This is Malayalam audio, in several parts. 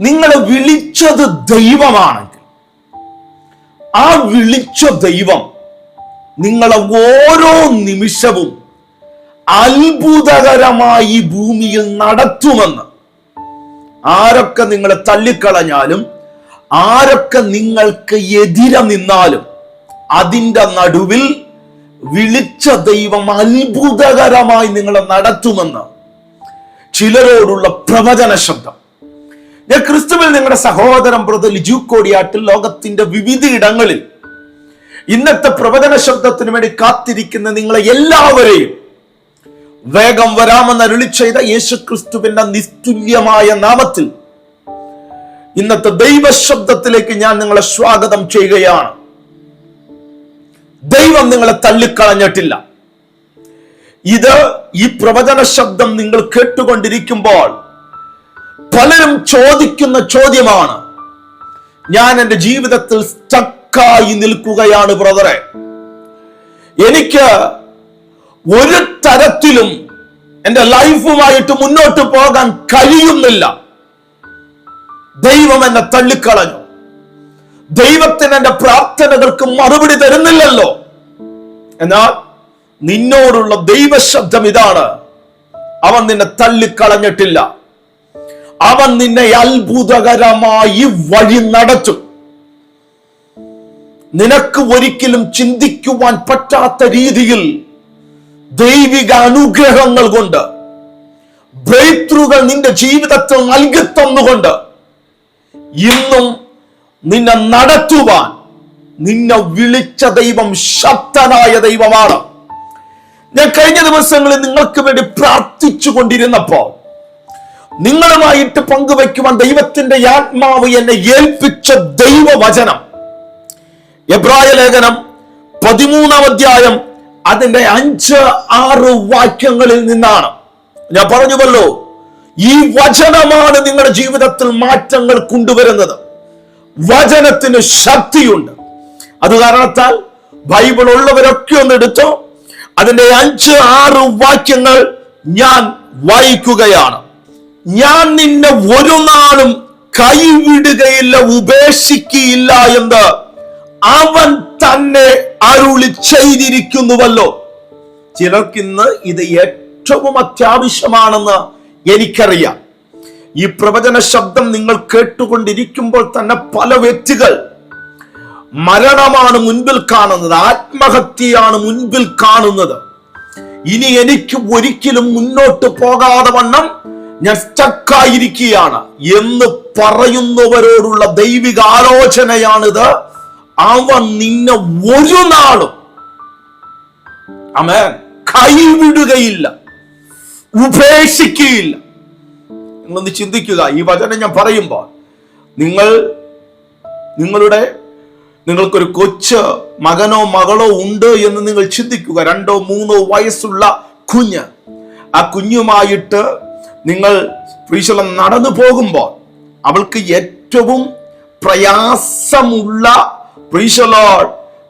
നിങ്ങളെ വിളിച്ചത് ദൈവമാണെങ്കിൽ. ആ വിളിച്ച ദൈവം നിങ്ങളെ ഓരോ നിമിഷവും അത്ഭുതകരമായി ഭൂമിയിൽ നടത്തുമെന്ന്. ആരൊക്കെ നിങ്ങളെ തള്ളിക്കളഞ്ഞാലും ആരൊക്കെ നിങ്ങൾക്ക് എതിരെ നിന്നാലും അതിന്റെ നടുവിൽ വിളിച്ച ദൈവം അത്ഭുതകരമായി നിങ്ങളെ നടത്തുമെന്ന് ചിലരോടുള്ള പ്രവചന ശബ്ദം ഞാൻ ക്രിസ്തുവിൽ നിങ്ങളുടെ സഹോദരൻ ബ്രദർ ലിജു കോടിയാട്ടിൽ ലോകത്തിന്റെ വിവിധ ഇടങ്ങളിൽ ഇന്നത്തെ പ്രവചന ശബ്ദത്തിന് വേണ്ടി കാത്തിരിക്കുന്ന നിങ്ങളെ എല്ലാവരെയും വേഗം വരാമെന്ന് അരുളി ചെയ്ത യേശു ക്രിസ്തുവിന്റെ നിസ്തുല്യമായ നാമത്തിൽ ഇന്നത്തെ ദൈവശബ്ദത്തിലേക്ക് ഞാൻ നിങ്ങളെ സ്വാഗതം ചെയ്യുകയാണ്. ദൈവം നിങ്ങളെ തള്ളിക്കളഞ്ഞിട്ടില്ല. ഇത് ഈ പ്രവചന ശബ്ദം നിങ്ങൾ കേട്ടുകൊണ്ടിരിക്കുമ്പോൾ പലരും ചോദിക്കുന്ന ചോദ്യമാണ് ഞാൻ എന്റെ ജീവിതത്തിൽ സ്റ്റക്കായി നിൽക്കുകയാണ് ബ്രദറെ എനിക്ക് ഒരു തരത്തിലും എന്റെ ലൈഫുമായിട്ട് മുന്നോട്ട് പോകാൻ കഴിയുന്നില്ല. ദൈവം എന്നെ തള്ളിക്കളഞ്ഞു. ദൈവത്തിന് എന്റെ പ്രാർത്ഥനകൾക്ക് മറുപടി തരുന്നില്ലല്ലോ. എന്നാൽ നിന്നോടുള്ള ദൈവശബ്ദം ഇതാണ്. അവൻ നിന്നെ തള്ളിക്കളഞ്ഞിട്ടില്ല. അവൻ നിന്നെ അത്ഭുതകരമായി വഴി നടത്തും. നിനക്ക് ഒരിക്കലും ചിന്തിക്കുവാൻ പറ്റാത്ത രീതിയിൽ ദൈവിക അനുഗ്രഹങ്ങൾ കൊണ്ട് ബ്രേത്രുകൾ നിന്റെ ജീവിതത്തിൽ നൽകി തന്നുകൊണ്ട് ഇന്നും നിന്നെ നടത്തുവാൻ നിന്നെ വിളിച്ച ദൈവം ശക്തനായ ദൈവമാണ്. ഞാൻ കഴിഞ്ഞ ദിവസങ്ങളിൽ നിങ്ങൾക്ക് വേണ്ടി പ്രാർത്ഥിച്ചു കൊണ്ടിരുന്നപ്പോൾ നിങ്ങളുമായിട്ട് പങ്കുവയ്ക്കുവാൻ ദൈവത്തിന്റെ ആത്മാവ് എന്നെ ഏൽപ്പിച്ച ദൈവവചനം. എബ്രായ ലേഖനം പതിമൂന്നാം അധ്യായം അതിന്റെ അഞ്ച് ആറ് വാക്യങ്ങളിൽ നിന്നാണ്. ഞാൻ പറഞ്ഞുവല്ലോ ഈ വചനമാണ് നിങ്ങളുടെ ജീവിതത്തിൽ മാറ്റങ്ങൾ കൊണ്ടുവരുന്നത്. വചനത്തിന് ശക്തിയുണ്ട്. അത് കാരണത്താൽ ബൈബിൾ ഉള്ളവരൊക്കെ ഒന്ന് എടുത്തോ അതിന്റെ അഞ്ച് ആറ് വാക്യങ്ങൾ ഞാൻ വായിക്കുകയാണ്. ഞാൻ നിന്നെ ഒരു നാളും കൈവിടുകയില്ല ഉപേക്ഷിക്കുകയില്ല എന്ന് അവൻ തന്നെ അരുളി ചെയ്തിരിക്കുന്നുവല്ലോ. ചിലർക്കിന്ന് ഇത് ഏറ്റവും അത്യാവശ്യമാണെന്ന് എനിക്കറിയാം. ഈ പ്രവചന ശബ്ദം നിങ്ങൾ കേട്ടുകൊണ്ടിരിക്കുമ്പോൾ തന്നെ പല വ്യക്തികൾ മരണമാണ് മുൻപിൽ കാണുന്നത് ആത്മഹത്യയാണ് മുൻപിൽ കാണുന്നത്. ഇനി എനിക്ക് ഒരിക്കലും മുന്നോട്ട് പോകാതെ വണ്ണം ഞാൻ സ്റ്റക്കായിരിക്കുകയാണ് എന്ന് പറയുന്നവരോടുള്ള ദൈവിക ആലോചനയാണിത്. അവൻ നിന്നെ ഒരു നാളും അവൻ കൈവിടുകയില്ല ഉപേക്ഷിക്കുകയില്ല. നിങ്ങളൊന്ന് ചിന്തിക്കുക ഈ വചനം ഞാൻ പറയുമ്പോൾ നിങ്ങൾ നിങ്ങളുടെ നിങ്ങൾക്കൊരു കൊച്ച് മകനോ മകളോ ഉണ്ട് എന്ന് നിങ്ങൾ ചിന്തിക്കുക. രണ്ടോ മൂന്നോ വയസ്സുള്ള കുഞ്ഞ്. ആ കുഞ്ഞുമായിട്ട് നിങ്ങൾ ഈശ്വരൻ നടന്നു പോകുമ്പോൾ അവൾക്ക് ഏറ്റവും പ്രയാസമുള്ള പ്രീശലോ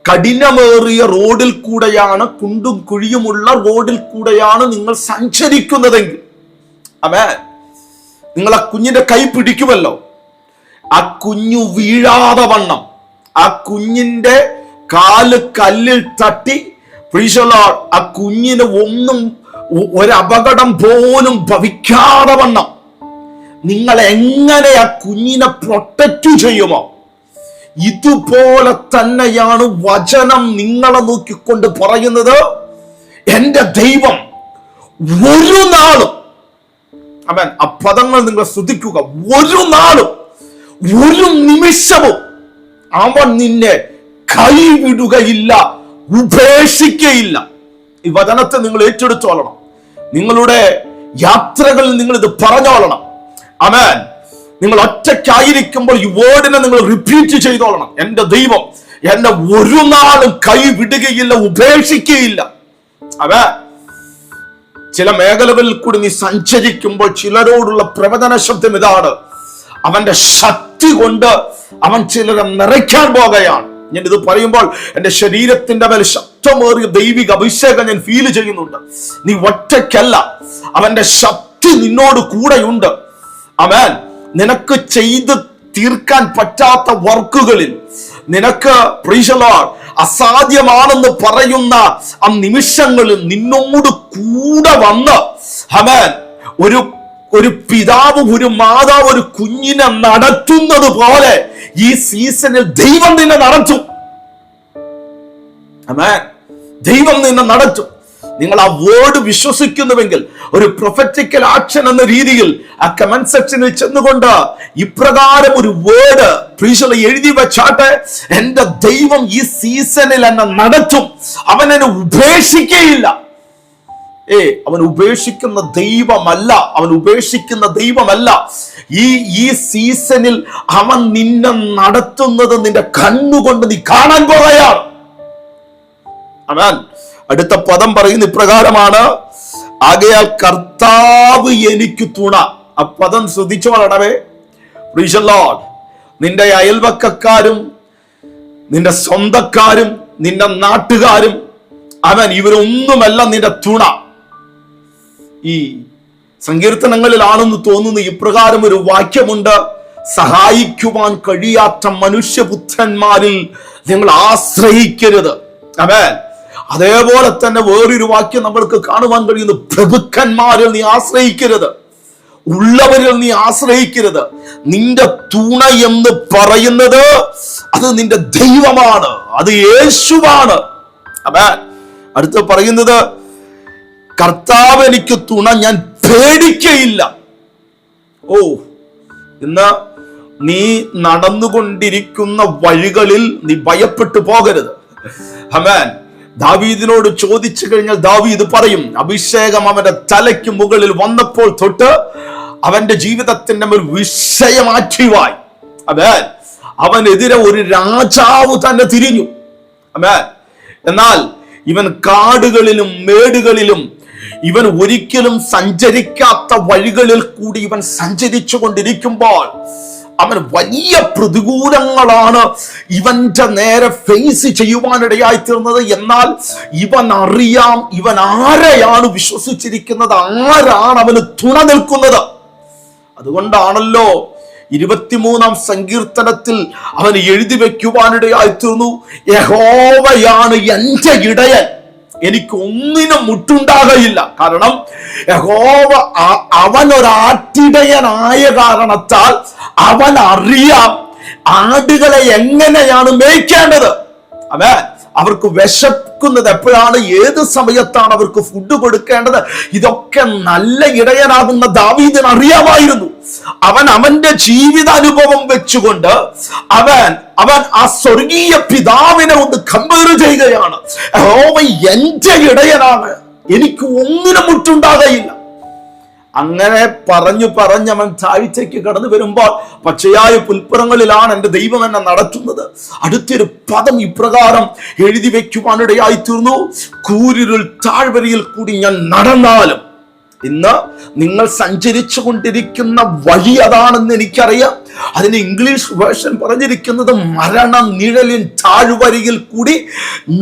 കഠിനമേറിയ റോഡിൽ കൂടെയാണ് കുണ്ടും കുഴിയുമുള്ള റോഡിൽ കൂടെയാണ് നിങ്ങൾ സഞ്ചരിക്കുന്നതെങ്കിൽ. അമേ നിങ്ങൾ ആ കുഞ്ഞിന്റെ കൈ പിടിക്കുമല്ലോ. ആ കുഞ്ഞു വീഴാതെ വണ്ണം. ആ കുഞ്ഞിന്റെ കാൽ കല്ലിൽ തട്ടി പ്രീശലോ ആ കുഞ്ഞിന് ഒന്നും ഒരപകടം പോലും ഭവിക്കാതെ വണ്ണം. നിങ്ങൾ എങ്ങനെ ആ കുഞ്ഞിനെ പ്രൊട്ടക്റ്റ് ചെയ്യുമോ? ഇതുപോലെ തന്നെയാണ് വചനം നിങ്ങളെ നോക്കിക്കൊണ്ട് പറയുന്നത്. എന്റെ ദൈവം ഒരു നാളും അവൻ ആ പദങ്ങൾ നിങ്ങൾ ശ്രദ്ധിക്കുക ഒരു നാളും ഒരു നിമിഷവും അവൻ നിന്നെ കൈവിടുകയില്ല ഉപേക്ഷിക്കയില്ല. ഈ വചനത്തെ നിങ്ങൾ ഏറ്റെടുത്തോളണം. നിങ്ങളുടെ യാത്രകളിൽ നിങ്ങൾ ഇത് പറഞ്ഞോളണം. അമേൻ നിങ്ങൾ ഒറ്റയ്ക്കായിരിക്കുമ്പോൾ ഈ വേർഡിനെ നിങ്ങൾ റിപ്പീറ്റ് ചെയ്തോളണം. എന്റെ ദൈവം എന്നെ ഒരു നാളും കൈവിടുകയില്ല ഉപേക്ഷിക്കുകയില്ല അവ ചില മേഖലകളിൽ കൂടി നീ സഞ്ചരിക്കുമ്പോൾ ചിലരോടുള്ള പ്രവചന ശബ്ദം ഇതാണ്. അവന്റെ ശക്തി കൊണ്ട് അവൻ ചിലരെ നിറയ്ക്കാൻ പോകുകയാണ് ഞാൻ ഇത് പറയുമ്പോൾ എന്റെ ശരീരത്തിന്റെ മേൽ ശക്തമേറിയ ദൈവിക അഭിഷേകം ഞാൻ ഫീൽ ചെയ്യുന്നുണ്ട്. നീ ഒറ്റയ്ക്കല്ല. അവന്റെ ശക്തി നിന്നോട് കൂടെയുണ്ട്. അവൻ നിനക്ക് ചെയ്ത് തീർക്കാൻ പറ്റാത്ത വർക്കുകളിൽ നിനക്ക് പ്രീശലോ അസാധ്യമാണെന്ന് പറയുന്ന ആ നിമിഷങ്ങളിൽ നിന്നോട് കൂടെ വന്ന് ഹമാൻ ഒരു ഒരു പിതാവ് ഒരു മാതാവ് ഒരു കുഞ്ഞിനെ നടത്തുന്നത് പോലെ ഈ സീസണിൽ ദൈവം നിന്നെ നടത്തും. ദൈവം നിന്നെ നടത്തും. നിങ്ങൾ ആ വേർഡ് വിശ്വസിക്കുന്നുവെങ്കിൽ ഒരു പ്രൊഫറ്റിക്കൽ ആക്ഷൻ എന്ന രീതിയിൽ ആ കമന്റ് സെക്ഷനിൽ ചെന്നുകൊണ്ട് ഇപ്രകാരം ഒരു വേർഡ് പ്രീശല എഴുതി വെച്ചാട്ടെ എന്റെ ദൈവം ഈ സീസണിൽ എന്നെ നടത്തും. അവൻ എന്നെ ഉപേക്ഷിക്കുകയില്ല ഏ അവൻ ഉപേക്ഷിക്കുന്ന ദൈവമല്ല അവൻ ഉപേക്ഷിക്കുന്ന ദൈവമല്ല. ഈ ഈ സീസണിൽ അവൻ നിന്നെ നടത്തുന്നത് നിന്റെ കണ്ണുകൊണ്ട് നീ കാണാൻ പോകയാണ് അടുത്ത പദം പറയുന്ന ഇപ്രകാരമാണ് ആകയാൽ കർത്താവ് എനിക്ക് തുണ. ആ പദം ശ്രദ്ധിച്ചു വളരണമേ. ലോഡ് നിന്റെ അയൽവക്കക്കാരും നിന്റെ സ്വന്തക്കാരും നിന്റെ നാട്ടുകാരും അവൻ ഇവരൊന്നുമല്ല നിന്റെ തുണ. ഈ സങ്കീർത്തനങ്ങളിലാണെന്ന് തോന്നുന്നു ഇപ്രകാരം ഒരു വാക്യമുണ്ട്. സഹായിക്കുവാൻ കഴിയാത്ത മനുഷ്യപുത്രന്മാരിൽ നിങ്ങൾ ആശ്രയിക്കരുത്. അവേ അതേപോലെ തന്നെ വേറൊരു വാക്യം നമ്മൾക്ക് കാണുവാൻ കഴിയുന്നു. പ്രഭുക്കന്മാരിൽ നീ ആശ്രയിക്കരുത്. ഉള്ളവരിൽ നീ ആശ്രയിക്കരുത്. നിന്റെ തുണ എന്ന് പറയുന്നത് അത് നിന്റെ ദൈവമാണ്. അത് യേശുവാണ്. അവൻ അടുത്ത് പറയുന്നത് കർത്താവ് എനിക്ക് തുണ ഞാൻ പേടിക്കയില്ല. ഓ ഇന്ന് നീ നടന്നുകൊണ്ടിരിക്കുന്ന വഴികളിൽ നീ ഭയപ്പെട്ടു പോകരുത്. ഹമാൻ ദാവീദിനോട് ചോദിച്ചു കഴിഞ്ഞാൽ ദാവീദ് പറയും അഭിഷേകം അവന്റെ തലയ്ക്ക് മുകളിൽ വന്നപ്പോൾ തൊട്ട് അവന്റെ ജീവിതത്തിന്റെ ഒരു വിഷയമാറ്റിവായി അമേൻ അവനെതിരെ ഒരു രാജാവ് തന്നെ തിരിഞ്ഞു. അമേൻ എന്നാൽ ഇവൻ കാടുകളിലും മേടുകളിലും ഇവൻ ഒരിക്കലും സഞ്ചരിക്കാത്ത വഴികളിൽ കൂടി ഇവൻ സഞ്ചരിച്ചു കൊണ്ടിരിക്കുമ്പോൾ അവൻ വലിയ പ്രതികൂലങ്ങളാണ് ഇവന്റെ നേരെ ഫേസ് ചെയ്യുവാനിടയായി തീർന്നത്. എന്നാൽ ഇവൻ അറിയാം ഇവൻ ആരെയാണ് വിശ്വസിച്ചിരിക്കുന്നത് ആരാണ് അവന് തുണ നിൽക്കുന്നത്. അതുകൊണ്ടാണല്ലോ ഇരുപത്തിമൂന്നാം സങ്കീർത്തനത്തിൽ അവൻ എഴുതി വെക്കുവാനിടയായി തീർന്നു. യഹോവയാണ് എന്റെ ഇടയൻ. എനിക്ക് ഒന്നിനും മുട്ടുണ്ടാകയില്ല. കാരണം യഹോവ അവൻ ഒരാട്ടിടയനായ കാരണത്താൽ അവൻ അറിയാം ആടുകളെ എങ്ങനെയാണ് മേയ്ക്കേണ്ടത്. അവൻ അവർക്ക് വിശക്കുന്നത് എപ്പോഴാണ്? ഏത് സമയത്താണ് അവർക്ക് ഫുഡ് കൊടുക്കേണ്ടത്? ഇതൊക്കെ നല്ല ഇടയനാകുന്ന ദാവീദിന് അറിയാമായിരുന്നു. അവൻ അവന്റെ ജീവിതാനുഭവം വെച്ചുകൊണ്ട് അവൻ അവൻ ആ സ്വർഗീയ പിതാവിനെ ഒന്ന് കമ്പയർ ചെയ്യുകയാണ്. എന്റെ ഇടയനാണ്. എനിക്ക് ഒന്നിനും മുട്ടുണ്ടാകയില്ല അങ്ങനെ പറഞ്ഞു പറഞ്ഞ് അവൻ താഴ്ചയ്ക്ക് കടന്നു വരുമ്പോൾ പച്ചയായ പുൽപ്പുറങ്ങളിലാണ് എന്റെ ദൈവം എന്നെ നടത്തുന്നത്. അടുത്തൊരു പദം ഇപ്രകാരം എഴുതി വയ്ക്കുവാനിടയായി തീർന്നു. കൂരിരുൾ താഴ്വരയിൽ കൂടി ഞാൻ നടന്നാലും ഇന്ന് നിങ്ങൾ സഞ്ചരിച്ചു കൊണ്ടിരിക്കുന്ന വഴി അതാണെന്ന് എനിക്കറിയാം. അതിന് ഇംഗ്ലീഷ് വേർഷൻ പറഞ്ഞിരിക്കുന്നത് മരണ നിഴലിൻ താഴ്വരയിൽ കൂടി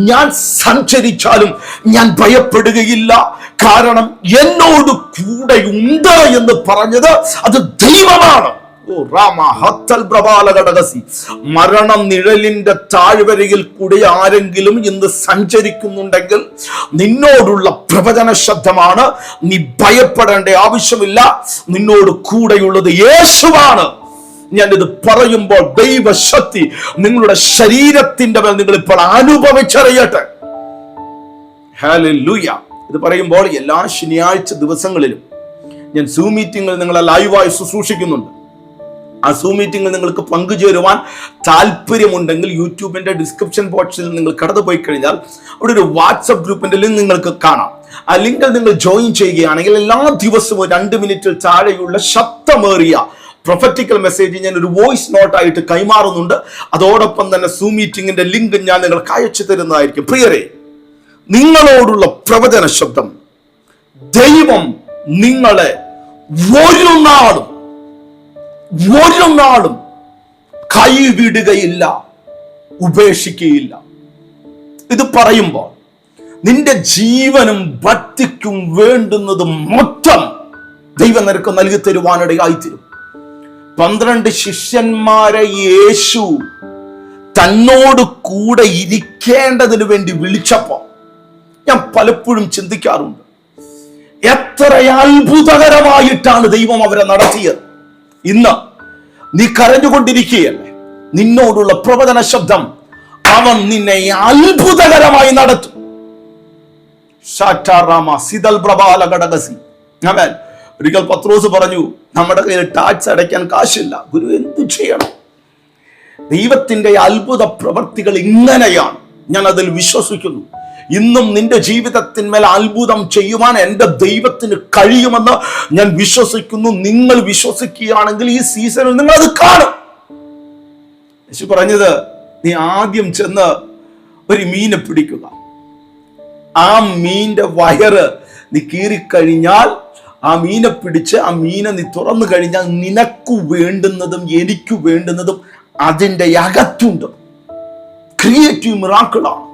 ഞാൻ സഞ്ചരിച്ചാലും ഞാൻ ഭയപ്പെടുകയില്ല. കാരണം എന്നോട് കൂടെ ഉണ്ട് എന്ന് പറഞ്ഞത് അത് ദൈവമാണ്. മരണം നിഴലിന്റെ താഴ്വരയിൽ കൂടി ആരെങ്കിലും ഇന്ന് സഞ്ചരിക്കുന്നുണ്ടെങ്കിൽ നിന്നോടുള്ള പ്രവചന ശബ്ദമാണ്. നീ ഭയപ്പെടേണ്ട ആവശ്യമില്ല. നിന്നോട് കൂടെയുള്ളത് യേശുവാണ്. ഞാൻ ഇത് പറയുമ്പോൾ ദൈവശക്തി നിങ്ങളുടെ ശരീരത്തിന്റെ മേൽ നിങ്ങൾ ഇപ്പോൾ അനുഭവിച്ചറിയട്ടെ. ഇത് പറയുമ്പോൾ എല്ലാ ശനിയാഴ്ച ദിവസങ്ങളിലും ഞാൻ സൂ മീറ്റിങ്ങിൽ നിങ്ങളെ ലൈവായി ശുശ്രൂഷിക്കുന്നുണ്ട്. ആ സൂ മീറ്റിംഗിൽ നിങ്ങൾക്ക് പങ്കുചേരുവാൻ താല്പര്യമുണ്ടെങ്കിൽ യൂട്യൂബിന്റെ ഡിസ്ക്രിപ്ഷൻ ബോക്സിൽ നിങ്ങൾ കടന്നു പോയി കഴിഞ്ഞാൽ അവിടെ ഒരു വാട്സപ്പ് ഗ്രൂപ്പിന്റെ ലിങ്ക് നിങ്ങൾക്ക് കാണാം. ആ ലിങ്കിൽ നിങ്ങൾ ജോയിൻ ചെയ്യുകയാണെങ്കിൽ എല്ലാ ദിവസവും രണ്ട് മിനിറ്റിൽ താഴെയുള്ള ശബ്ദമേറിയ പ്രൊഫറ്റിക്കൽ മെസ്സേജ് ഞാൻ ഒരു വോയിസ് നോട്ടായിട്ട് കൈമാറുന്നുണ്ട്. അതോടൊപ്പം തന്നെ സൂ മീറ്റിംഗിന്റെ ലിങ്ക് ഞാൻ നിങ്ങൾക്ക് അയച്ചു തരുന്നതായിരിക്കും. പ്രിയരെ നിങ്ങളോടുള്ള പ്രവചന ശബ്ദം. ദൈവം നിങ്ങളെ ഒരു നാളും ഒരു നാളും കൈവിടുകയില്ല ഉപേക്ഷിക്കുകയില്ല. ഇത് പറയുമ്പോൾ നിന്റെ ജീവനും ഭക്തിക്കും വേണ്ടുന്നത് മൊത്തം ദൈവം നിനക്ക് നൽകി തരുവാനിടയായിത്തീരും. പന്ത്രണ്ട് ശിഷ്യന്മാരെ യേശു തന്നോട് കൂടെ ഇരിക്കേണ്ടതിന് വേണ്ടി വിളിച്ചപ്പോ ഞാൻ പലപ്പോഴും ചിന്തിക്കാറുണ്ട്. എത്ര അത്ഭുതകരമായിട്ടാണ് ദൈവം അവരെ നടത്തിയത്. ഇന്ന് നീ കരഞ്ഞുകൊണ്ടിരിക്കുകയല്ലേ? നിന്നോടുള്ള പ്രവചന ശബ്ദം അവൻ നിന്നെ അത്ഭുതകരമായി നടത്തും. ഒരിക്കൽ പത്രോസ് പറഞ്ഞു നമ്മുടെ കയ്യിൽ ടാക്സ് അടയ്ക്കാൻ കാശില്ല. ഗുരു എന്തു ചെയ്യണം? ദൈവത്തിന്റെ അത്ഭുത പ്രവർത്തികൾ ഇങ്ങനെയാണ്. ഞാൻ അതിൽ വിശ്വസിക്കുന്നു. ഇന്നും നിന്റെ ജീവിതത്തിന്മേൽ അത്ഭുതം ചെയ്യുവാൻ എന്റെ ദൈവത്തിന് കഴിയുമെന്ന് ഞാൻ വിശ്വസിക്കുന്നു. നിങ്ങൾ വിശ്വസിക്കുകയാണെങ്കിൽ ഈ സീസണിൽ നിങ്ങൾ അത് കാണും. യേശു പറഞ്ഞത് നീ ആദ്യം ചെന്ന് ഒരു മീനെ പിടിക്കുക. ആ മീന്റെ വയറ് നീ കീറിക്കഴിഞ്ഞാൽ ആ മീനെ പിടിച്ച് ആ മീനെ നീ തുറന്നു കഴിഞ്ഞാൽ നിനക്ക് വേണ്ടുന്നതും എനിക്ക് വേണ്ടുന്നതും അതിന്റെ അകത്തുണ്ട്. ക്രിയേറ്റീവ് മിറാക്കിളാണ്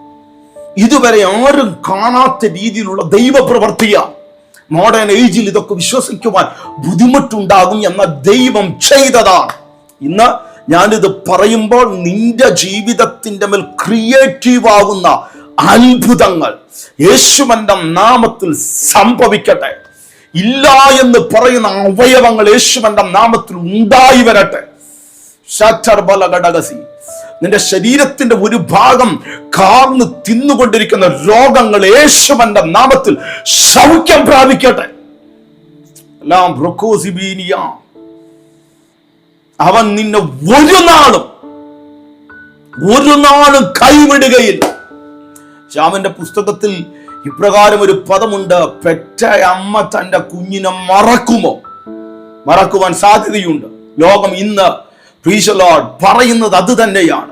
ഇതുവരെ ആരും കാണാത്ത രീതിയിലുള്ള ദൈവപ്രവർത്തിയ. മോഡേൺ ഏജിൽ ഇതൊക്കെ വിശ്വസിക്കുവാൻ ബുദ്ധിമുട്ടുണ്ടാകും എന്ന ദൈവം ചെയ്തതാണ് ഇന്ന് ഞാനിത് പറയുമ്പോൾ നിന്റെ ജീവിതത്തിന്റെ മേൽ ക്രിയേറ്റീവ് ആകുന്ന അത്ഭുതങ്ങൾ യേശുവന്റെ നാമത്തിൽ സംഭവിക്കട്ടെ. ഇല്ല എന്ന് പറയുന്ന അവയവങ്ങൾ യേശുവന്റെ നാമത്തിൽ ഉണ്ടായി വരട്ടെ. ഷാറ്റർ ബല ഘടകസി നിന്റെ ശരീരത്തിന്റെ ഒരു ഭാഗം കാർന്ന് തിന്നുകൊണ്ടിരിക്കുന്ന രോഗങ്ങൾ യേശുവന്റെ നാമത്തിൽ സൗഖ്യം പ്രാപിക്കട്ടെ. എല്ലാം അവൻ നിന്നെ ഒരു നാളും ഒരു നാളും കൈവിടുകയില്ല. ശ്യാമന്റെ പുസ്തകത്തിൽ ഇപ്രകാരം ഒരു പദമുണ്ട് പെറ്റ അമ്മ തന്റെ കുഞ്ഞിനെ മറക്കുമോ? മറക്കുവാൻ സാധ്യതയുണ്ട്. ലോകം ഇന്ന് പ്രീശലോഡ് പറയുന്നത് അത് തന്നെയാണ്.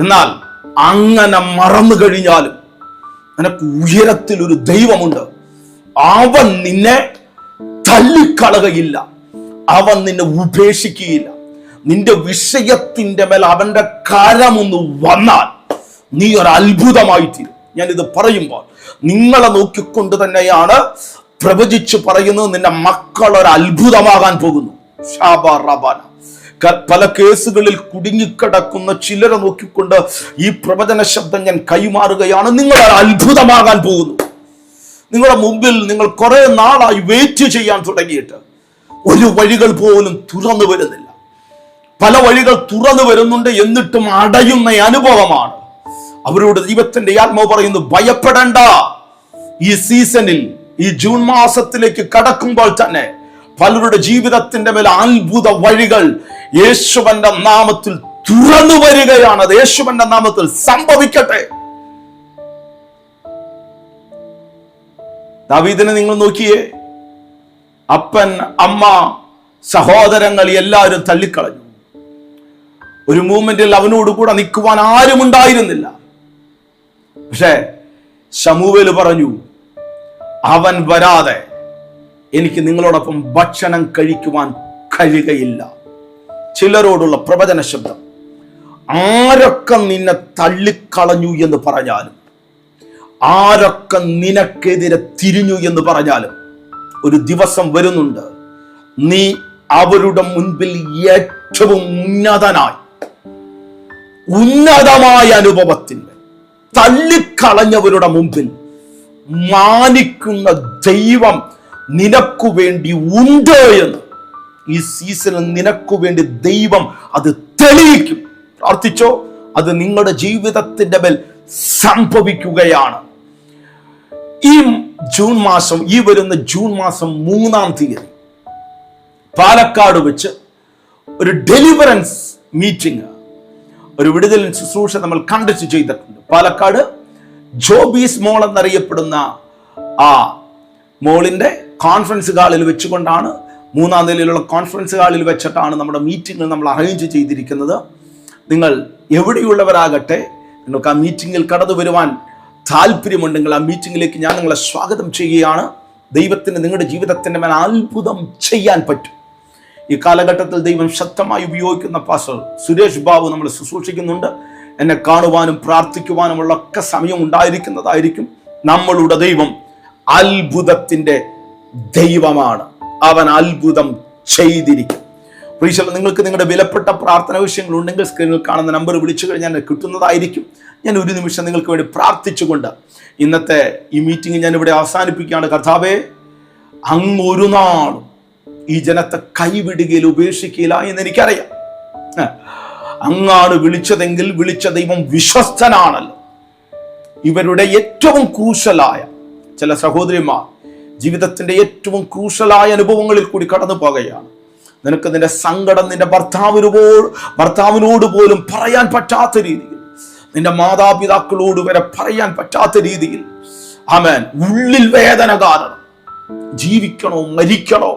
എന്നാൽ അങ്ങനെ മറന്നു കഴിഞ്ഞാലും നിനക്ക് ഉയരത്തിൽ ഒരു ദൈവമുണ്ട്. അവൻ നിന്നെ തല്ലിക്കളകയില്ല അവൻ നിന്നെ ഉപേക്ഷിക്കുകയില്ല. നിന്റെ വിഷയത്തിന്റെ മേൽ അവന്റെ കരമൊന്ന് വന്നാൽ നീ ഒരു അത്ഭുതമായി തീരും. ഞാനിത് പറയുമ്പോൾ നിങ്ങളെ നോക്കിക്കൊണ്ട് തന്നെയാണ് പ്രവചിച്ചു പറയുന്നത് നിന്റെ മക്കൾ ഒരു അത്ഭുതമാകാൻ പോകുന്നു. ഷാബ റബാന പല കേസുകളിൽ കുടുങ്ങിക്കിടക്കുന്ന ചിലരെ നോക്കിക്കൊണ്ട് ഈ പ്രവചന ശബ്ദം ഞാൻ കൈമാറുകയാണ്. നിങ്ങൾ അത്ഭുതമാകാൻ പോകുന്നു. നിങ്ങളുടെ മുമ്പിൽ നിങ്ങൾ കുറെ നാളായി വെയിറ്റ് ചെയ്യാൻ തുടങ്ങിയിട്ട് ഒരു വഴികൾ പോലും തുറന്നു വരുന്നില്ല. പല വഴികൾ തുറന്നു വരുന്നുണ്ട് എന്നിട്ടും അടയുന്ന അനുഭവമാണ്. അവരോട് ദൈവത്തിന്റെ ആത്മാവ് പറയുന്നു ഭയപ്പെടേണ്ട. ഈ സീസണിൽ ഈ ജൂൺ മാസത്തിലേക്ക് കടക്കുമ്പോൾ തന്നെ പലരുടെ ജീവിതത്തിന്റെ മേൽ അത്ഭുത വഴികൾ യേശുവന്റെ നാമത്തിൽ തുറന്നു വരികയാണ്. അത് യേശുവന്റെ നാമത്തിൽ സംഭവിക്കട്ടെ. ദാവീദിനെ നിങ്ങൾ നോക്കിയേ. അപ്പൻ അമ്മ സഹോദരങ്ങൾ എല്ലാവരും തള്ളിക്കളഞ്ഞു. ഒരു മൂവ്മെന്റിൽ അവനോട് കൂടെ നിൽക്കുവാൻ ആരും ഉണ്ടായിരുന്നില്ല. പക്ഷേ ശമൂവേൽ പറഞ്ഞു അവൻ വരാതെ എനിക്ക് നിങ്ങളോടൊപ്പം ഭക്ഷണം കഴിക്കുവാൻ കഴിയുകയില്ല. ചിലരോടുള്ള പ്രവചന ശബ്ദം. ആരൊക്കെ നിന്നെ തള്ളിക്കളഞ്ഞു എന്ന് പറഞ്ഞാലും ആരൊക്കെ നിനക്കെതിരെ തിരിഞ്ഞു എന്ന് പറഞ്ഞാലും ഒരു ദിവസം വരുന്നുണ്ട്. നീ അവരുടെ മുൻപിൽ ഏറ്റവും ഉന്നതനായി ഉന്നതമായ അനുഭവത്തിന് തള്ളിക്കളഞ്ഞവരുടെ മുമ്പിൽ മാനിക്കുന്ന ദൈവം നിനക്കു വേണ്ടി ഉണ്ട് എന്ന് ഈ സീസണിൽ നിനക്കു വേണ്ടി ദൈവം അത് തെളിയിക്കും. പ്രാർത്ഥിച്ചോ? അത് നിങ്ങളുടെ ജീവിതത്തിന്റെ മേൽ സംഭവിക്കുകയാണ്. ഈ ജൂൺ മാസം ഈ വരുന്ന ജൂൺ മാസം മൂന്നാം തീയതി പാലക്കാട് വെച്ച് ഒരു ഡെലിവറൻസ് മീറ്റിംഗ് ഒരു വിടുതൽ ശുശ്രൂഷ നമ്മൾ കണ്ടക്ട് ചെയ്തിട്ടുണ്ട്. പാലക്കാട് ജോബീസ് മോൾ എന്നറിയപ്പെടുന്ന ആ മോളിന്റെ കോൺഫറൻസ് ഹാളിൽ വെച്ചുകൊണ്ടാണ് മൂന്നാം നിലയിലുള്ള കോൺഫറൻസ് ഹാളിൽ വെച്ചിട്ടാണ് നമ്മുടെ മീറ്റിംഗ് നമ്മൾ അറേഞ്ച് ചെയ്തിരിക്കുന്നത്. നിങ്ങൾ എവിടെയുള്ളവരാകട്ടെ നിങ്ങൾക്ക് ആ മീറ്റിങ്ങിൽ കടന്നു വരുവാൻ താല്പര്യമുണ്ടെങ്കിൽ ആ മീറ്റിങ്ങിലേക്ക് ഞാൻ നിങ്ങളെ സ്വാഗതം ചെയ്യുകയാണ്. ദൈവത്തിന് നിങ്ങളുടെ ജീവിതത്തിന്റെ മേൽ അത്ഭുതം ചെയ്യാൻ പറ്റും. ഈ കാലഘട്ടത്തിൽ ദൈവം ശക്തമായി ഉപയോഗിക്കുന്ന പാസ്റ്റർ സുരേഷ് ബാബു നമ്മൾ ശുശ്രൂഷിക്കുന്നുണ്ട്. എന്നെ കാണുവാനും പ്രാർത്ഥിക്കുവാനുമുള്ള ഒക്കെ സമയം ഉണ്ടായിരിക്കുന്നതായിരിക്കും നമ്മളുടെ ദൈവം അത്ഭുതത്തിന്റെ ദൈവമാണ്. അവൻ അത്ഭുതം ചെയ്തിരിക്കും. പ്രീശൽ നിങ്ങൾക്ക് നിങ്ങളുടെ വിലപ്പെട്ട പ്രാർത്ഥന വിഷയങ്ങൾ ഉണ്ടെങ്കിൽ സ്ക്രീനിൽ കാണുന്ന നമ്പർ വിളിച്ചു കഴിഞ്ഞാൽ കിട്ടുന്നതായിരിക്കും. ഞാൻ ഒരു നിമിഷം നിങ്ങൾക്ക് വേണ്ടി പ്രാർത്ഥിച്ചുകൊണ്ട് ഇന്നത്തെ ഈ മീറ്റിംഗ് ഞാൻ ഇവിടെ അവസാനിപ്പിക്കുകയാണ്. കർത്താവേ അങ്ങ് ഒരു നാളും ഈ ജനത്തെ കൈവിടുകയില്ല ഉപേക്ഷിക്കുകയില്ല എന്ന് എനിക്കറിയാം. അങ്ങാണ് വിളിച്ചതെങ്കിൽ വിളിച്ച ദൈവം വിശ്വസ്തനാണല്ലോ. ഇവരുടെ ഏറ്റവും ക്രൂശലായ ചില സഹോദരിമാർ ജീവിതത്തിന്റെ ഏറ്റവും ക്രൂഷ്യലായ അനുഭവങ്ങളിൽ കൂടി കടന്നു പോകുകയാണ്. നിനക്ക് നിന്റെ സങ്കടം നിന്റെ ഭർത്താവിന് ഭർത്താവിനോട് പോലും പറയാൻ പറ്റാത്ത രീതിയിൽ നിന്റെ മാതാപിതാക്കളോട് വരെ പറയാൻ പറ്റാത്ത രീതിയിൽ ആമേൻ ഉള്ളിൽ വേദന കാരണം ജീവിക്കണോ മരിക്കണോ?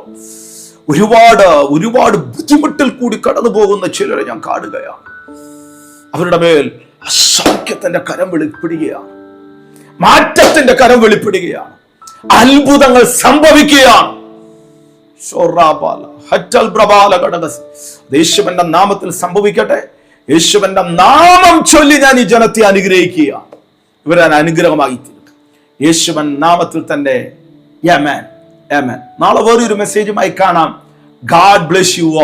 ഒരുപാട് ഒരുപാട് ബുദ്ധിമുട്ടിൽ കൂടി കടന്നു പോകുന്ന ചിലരെ ഞാൻ കാണുകയാണ്. അവരുടെ മേൽ അസൗഖ്യത്തിന്റെ കരം വെളിപ്പെടുകയാണ്. മാറ്റത്തിന്റെ കരം വെളിപ്പെടുകയാണ്. അത്ഭുതങ്ങൾ സംഭവിക്കുകയാണ്. യേശുവന്റെ നാമത്തിൽ സംഭവിക്കട്ടെ. യേശുവന്റെ നാമം ചൊല്ലി ഞാൻ ഈ ജനത്തെ അനുഗ്രഹിക്കുക. ഇവരാൻ അനുഗ്രഹമായി തീർക്കും. യേശുവൻ നാമത്തിൽ തന്നെ യമൻ യമൻ നാളെ വേറൊരു മെസ്സേജുമായി കാണാം. God bless you